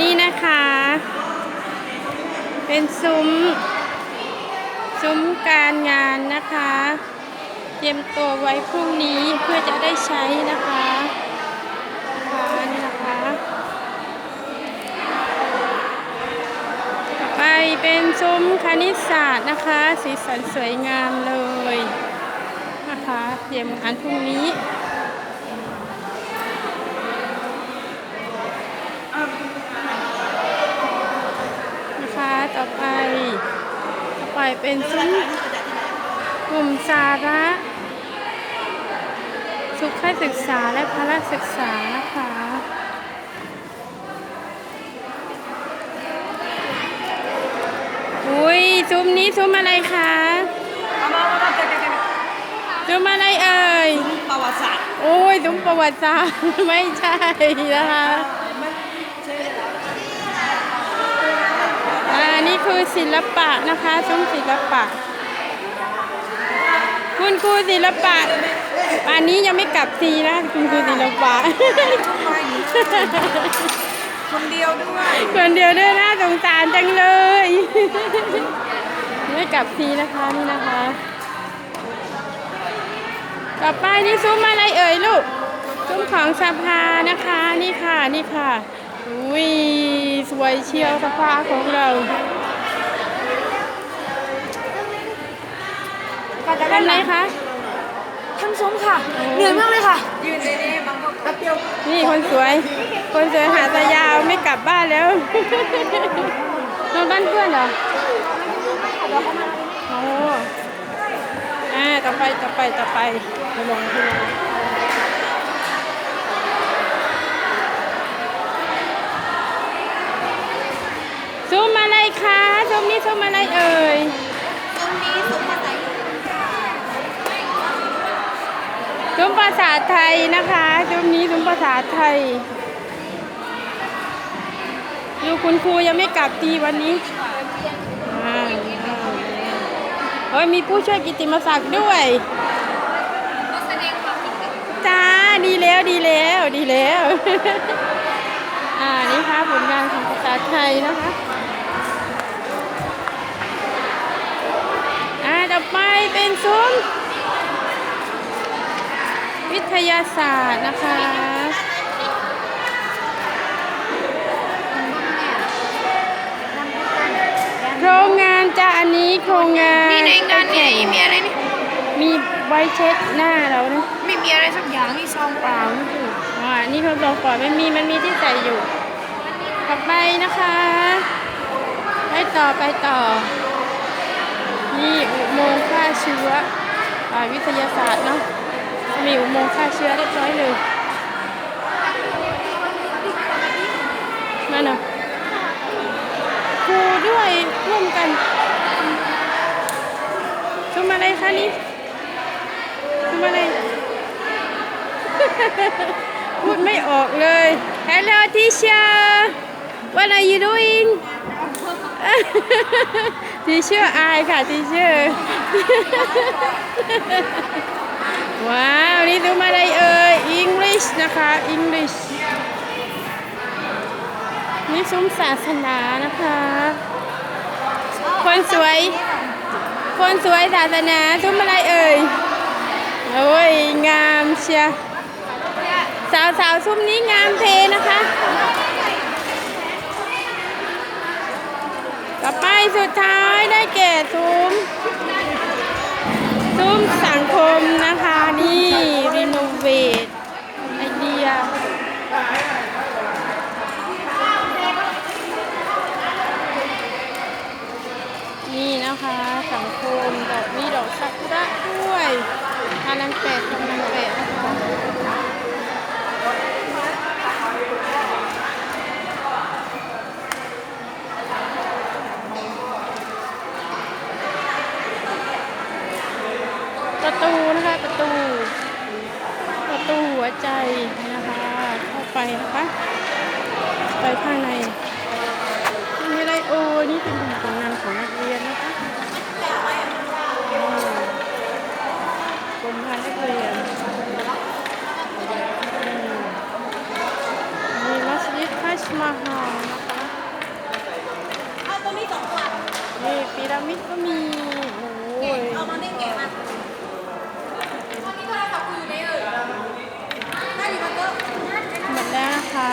นี่นะคะ เป็นซุ้ม ซุ้มการงานนะคะ เตรียมตัวไว้พรุ่งนี้เพื่อจะได้ใช้นะคะค่ะนี่นะคะต่อไปเป็นซุ้มคณิตศาสตร์นะคะ สีสันสวยงามเลยนะคะ เตรียมงานพรุ่งนี้ นะคะต่อไป ต่อไป เป็นซุ้มกลุ่มสาระ สุขศึกษาและพละศึกษานะคะอุ้ยซุ้มนี้ซุ้มอะไรคะซุ้มอะไรเอ่ยประวัติศาสตร์โอ้ยซุ้มประวัติศาสตร์ไม่ใช่นะคะอ่านี่ คือศิลปะนะคะซุ้มศิลปะ คุณครูศิลปะอันนี้ยังไม่กลับทีนะคุณครูศิลปะคนเดียวด้วยคนเดียวด้วยน่าสงสารจังเลยไม่กลับทีนะคะนี่นะคะ ต่อไปนี่ซุ้มอะไรเอ่ยลูกซุ้มของสภานะคะนี่ค่ะนี่ค่ะอุ้ยสวยเชียวสภาของเรา ทำไหนคะทั้งซุ้มค่ะ เหนื่อยมากเลยค่ะ ยืนในนี้บางก็แป๊บเดียวนี่คนสวย คนสวยหาตายาวไม่กลับบ้านแล้วนอนบ้านเพื่อนเหรอโอ้อ่าต่อไปต่อไปต่อไประวังขึ้นมาซุมอะไรคะซุมนี้ซุมอะไรเอ่ย ซุ้มนี้ซุ้มภาษา ซุ้มภาษาไทยนะคะซุ้มนี้ซุ้มภาษาไทยดูคุณครูยังไม่กลับทีวันนี้เฮ้ยมีผู้ช่วยกิติมศักดิ์ด้วยจ้าดีแล้วดีแล้วดีแล้ว อ่านี่ค่ะผลงานของภาษาไทยนะคะอ่าต่อไปเป็นซุ้ม วิทยาศาสตร์นะคะ โครงงานจ้าอันนี้โครงงานนี่ในงานเนี่ยมีอะไรนี่มีไว้เช็ดหน้าเรานะไม่มีอะไรสักอย่างนี่ซองเปล่านี่คืออ่านี่เขาบอกก่อนไม่มีมันมีที่ใส่อยู่ต่อไปนะคะไปต่อไปต่อ นี่อุโมงค์ฆ่าเชื้ออ่าวิทยาศาสตร์เนาะ มีอุโมงค์ฆ่าเชื้อเรียบร้อยเลยนั่นน่ะครูด้วยร่วมกันชุมอะไรคะนี่ชุมอะไร พูดไม่ออกเลย Hello teacher What are you doing teacher อายค่ะ teacher ว้าวนี่ดูมาอะไรเอ่ย English นะคะ English นี่ซุ้มศาสนานะคะ คนสวย คนสวยศาสนาซุ้มอะไรเอ่ย โอ้ย งามเชียร์สาวสาวๆซุ้มนี้งามเทนะคะ ต่อไปสุดท้ายได้แก่ซุ้มสังคมนะคะ นี่รีโนเวทไอเดีย นี่นะคะสังคมดอกมีดอก ซากุระด้วยกำลังแปดกำลังแปดประตูนะคะประตู ประตูหัวใจนะคะเข้าไปนะคะ ไปข้างในมีอะไรโอ้นี่เป็นผลงานของนักเรียนนะ มีมัสยิดทัชมาฮาลนะคะเอาตัวนี้สองขับนี่พีระมิดก็มีโอ้ยเอามาได้เก๋มาตอนนี้โทรศัพท์กูอยู่ในเออได้ยู่มันก็หนะคะ